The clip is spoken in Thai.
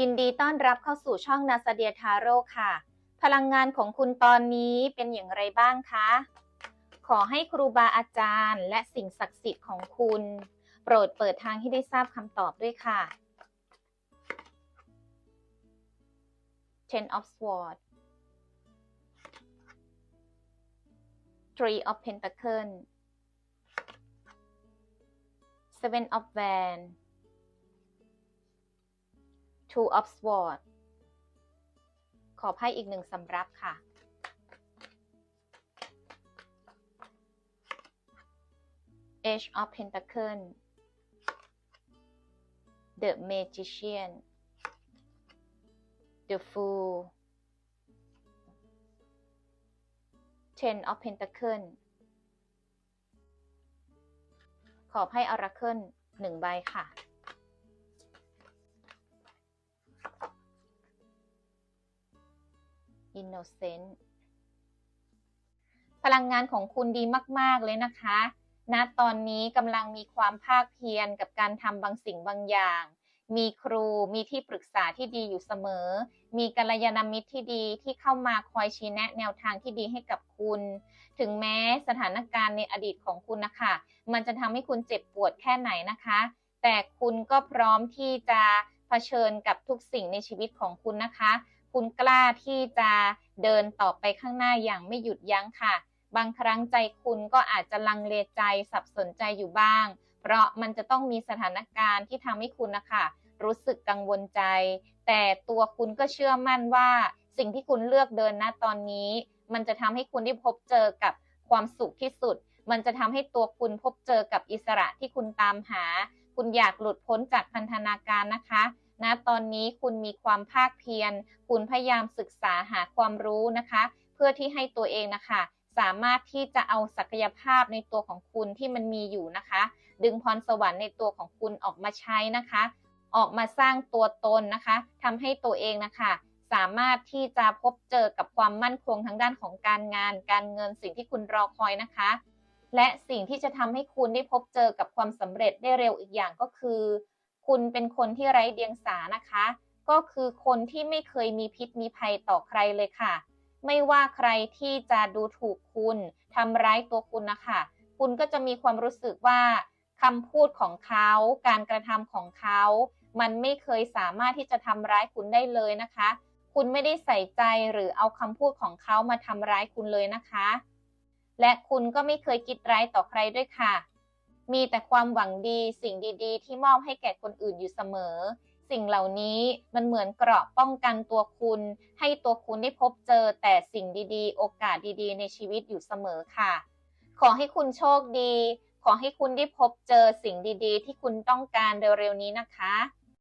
ยินดีต้อนรับเข้าสู่ช่องนาซาเดียทาโร่ค่ะ พลังงานของคุณตอนนี้เป็นอย่างไรบ้างคะ ขอให้ครูบาอาจารย์ และสิ่งศักดิ์สิทธิ์ของคุณ โปรดเปิดทางให้ได้ทราบคำตอบด้วยค่ะ Ten of Swords Three of Pentacles Seven of Wands Two of Swords ขอไพ่อีกหนึ่งสำรับค่ะ Age of Pentacles The Magician The Fool Ten of Pentacles ขอไพ่ Oracle หนึ่งใบค่ะ Innocent พลังงานของคุณดีมาก ๆ เลยนะคะณตอนนี้กำลังมีความภาคเพียรกับการทำบางสิ่งบางอย่าง มีครูมีที่ปรึกษาที่ดีอยู่เสมอ มีกัลยาณมิตรที่ดีที่เข้ามาคอยชี้แนะแนวทางที่ดีให้กับคุณ ถึงแม้สถานการณ์ในอดีตของคุณนะคะ มันจะทำให้คุณเจ็บปวดแค่ไหนนะคะ แต่คุณก็พร้อมที่จะเผชิญกับทุกสิ่งในชีวิตของคุณนะคะ คุณกล้าที่จะเดินต่อไปข้างหน้าอย่างไม่หยุดยั้งค่ะ บางครั้งใจคุณก็อาจจะลังเลใจสับสนใจอยู่บ้าง เพราะมันจะต้องมีสถานการณ์ที่ทำให้คุณนะคะรู้สึกกังวลใจ แต่ตัวคุณก็เชื่อมั่นว่า สิ่งที่คุณเลือกเดินณตอนนี้ มันจะทำให้คุณได้พบเจอกับความสุขที่สุด มันจะทำให้ตัวคุณพบเจอกับอิสระที่คุณตามหา คุณอยากหลุดพ้นจากพันธนาการนะคะ ณตอนนี้คุณมีความภาคเพียร คุณพยายามศึกษาหาความรู้นะคะ เพื่อที่ให้ตัวเองนะคะสามารถที่จะเอาศักยภาพในตัวของคุณที่มันมีอยู่นะคะ ดึงพรสวรรค์ในตัวของคุณออกมาใช้นะคะ ออกมาสร้างตัวตนนะคะทำให้ตัวเองนะคะสามารถที่จะพบเจอกับความมั่นคงทางด้านของการงาน การเงินสิ่งที่คุณรอคอยนะคะ และสิ่งที่จะทำให้คุณได้พบเจอกับความสำเร็จได้เร็วอีกอย่างก็คือ คุณเป็นคนที่ไร้เดียงสานะคะ ก็คือคนที่ไม่เคยมีพิษมีภัยต่อใครเลยค่ะ ไม่ว่าใครที่จะดูถูกคุณทำร้ายตัวคุณนะคะ คุณก็จะมีความรู้สึกว่าคำพูดของเขา การกระทำของเขา มันไม่เคยสามารถที่จะทำร้ายคุณได้เลยนะคะ คุณไม่ได้ใส่ใจหรือเอาคำพูดของเขามาทำร้ายคุณเลยนะคะ และคุณก็ไม่เคยคิดร้ายต่อใครด้วยค่ะ มีแต่ความหวังดีสิ่งดีๆ ที่มอบให้แก่คนอื่นอยู่เสมอ สิ่งเหล่านี้มันเหมือนเกราะป้องกันตัวคุณ ให้ตัวคุณได้พบเจอแต่สิ่งดีๆ โอกาสดีๆ ในชีวิตอยู่เสมอค่ะ ขอให้คุณโชคดี ขอให้คุณได้พบเจอสิ่งดีๆ ที่คุณต้องการเร็วๆนี้นะคะ